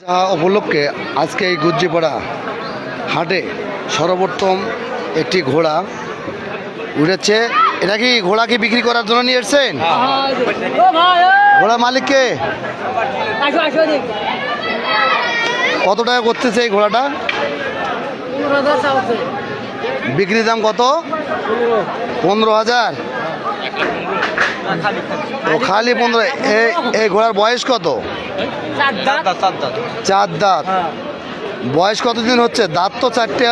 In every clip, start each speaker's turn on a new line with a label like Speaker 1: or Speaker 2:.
Speaker 1: যা উপলক্ষে আজকে এই গুজ্জিপাড়া হাটে সর্বপ্রথম একটি ঘোড়া উঠেছে এটা কি ঘোড়া কি বিক্রি করার জন্য নিয়ে এসছেন? ঘোড়া মালিককে কত টাকা করতেছে এই ঘোড়াটা? বিক্রি দাম কত? পনেরো হাজার। ও খালি পনেরো। এই ঘোড়ার বয়স কত?
Speaker 2: চার দাঁত
Speaker 1: চার দাঁত বয়স কতদিন হচ্ছে? দাঁত তো চারটে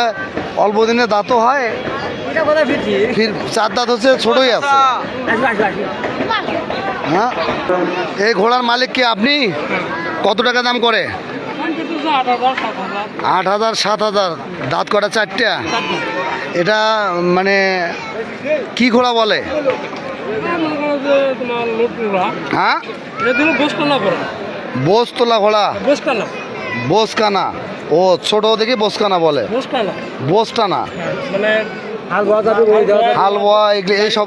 Speaker 1: অল্প দিনে দাঁতও হয়।
Speaker 2: এটা কথা ফিরছি
Speaker 1: ফির চার দাঁত হচ্ছে ছোটই আছে। হ্যাঁ? এই ঘোড়ার মালিক কি আপনি? কত টাকা দাম করে? আট হাজার সাত হাজার। দাঁত কটা চারটা? এটা মানে কি ঘোড়া বলে?
Speaker 3: তোমার লোট লোড়া
Speaker 1: হ্যাঁ?
Speaker 3: এটা দিল বসকানা করা
Speaker 1: বোস তোলা ঘোড়া?
Speaker 3: বসকানা।
Speaker 1: বোসকানা। ও ছোট দেখে বোসকানা বলে।
Speaker 3: বসকানা।
Speaker 1: বোসটানা?
Speaker 3: মানে
Speaker 2: হাল বাওয়া যাবে ওই দাও
Speaker 1: হালওয়া এগুলো এইসব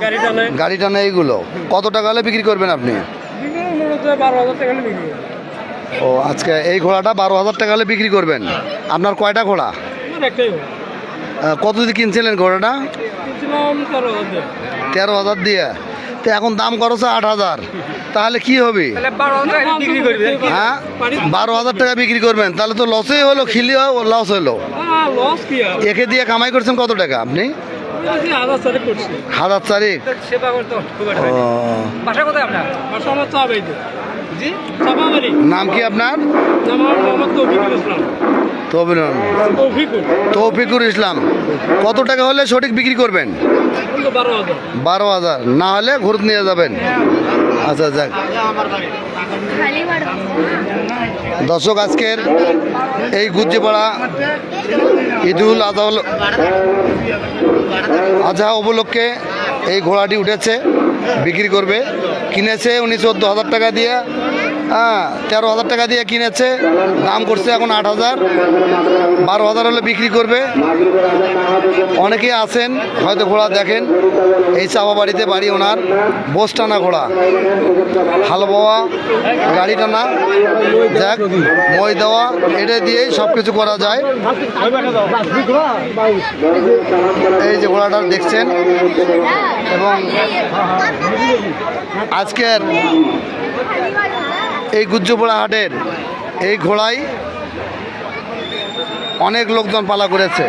Speaker 3: গাড়ি টানে।
Speaker 1: এইগুলো কত টাকা হলে বিক্রি করবেন আপনি। ও আজকে এই ঘোড়াটা বারো হাজার টাকা হলে বিক্রি করবেন। আপনার কয়টা ঘোড়া? কত দিয়ে কিনছিলেন ঘোড়াটা?
Speaker 3: তেরো হাজার দিয়ে।
Speaker 1: তেরো হাজার দিয়ে। তো এখন দাম খরচ আট হাজার। তাহলে কি হবে?
Speaker 3: বারো হাজার টাকা বিক্রি করবে।
Speaker 1: হ্যাঁ? বারো হাজার টাকা বিক্রি করবেন তাহলে তো লসই হলো খিলি লস হলো। একে দিয়ে কামাই করছেন কত টাকা আপনি?
Speaker 3: হাজার
Speaker 1: চারিক
Speaker 3: চাপাবাড়ি
Speaker 1: নাম কি আপনার? তৌফিকুর ইসলাম। কত টাকা হলে সঠিক বিক্রি করবেন?
Speaker 3: বারো হাজার।
Speaker 1: না হলে ঘুরত নিয়ে যাবেন। আচ্ছা যাক। দর্শক আজকের এই গুজ্জিপাড়া ঈদুল আজহা আজহা উপলক্ষে এই ঘোড়াটি উঠেছে বিক্রি করবে। কিনেছে উনি চোদ্দ হাজার টাকা দিয়ে। হ্যাঁ তেরো হাজার টাকা দিয়ে কিনেছে, দাম করছে এখন আট হাজার। বারো হাজার হলে বিক্রি করবে। অনেকেই আছেন, হয়তো ঘোড়া দেখেন, এই চাপা বাড়িতে বাড়ি ওনার বোস টানা ঘোড়া। হাল বাওয়া, গাড়ি টানা দেখ মই দেওয়া, এটা দিয়েই সব কিছু করা যায়। এই যে ঘোড়াটা দেখছেন, এবং আজকের এই গুজ্জুপোড়া হাটের এই ঘোড়ায় অনেক লোকজন পালা করেছে।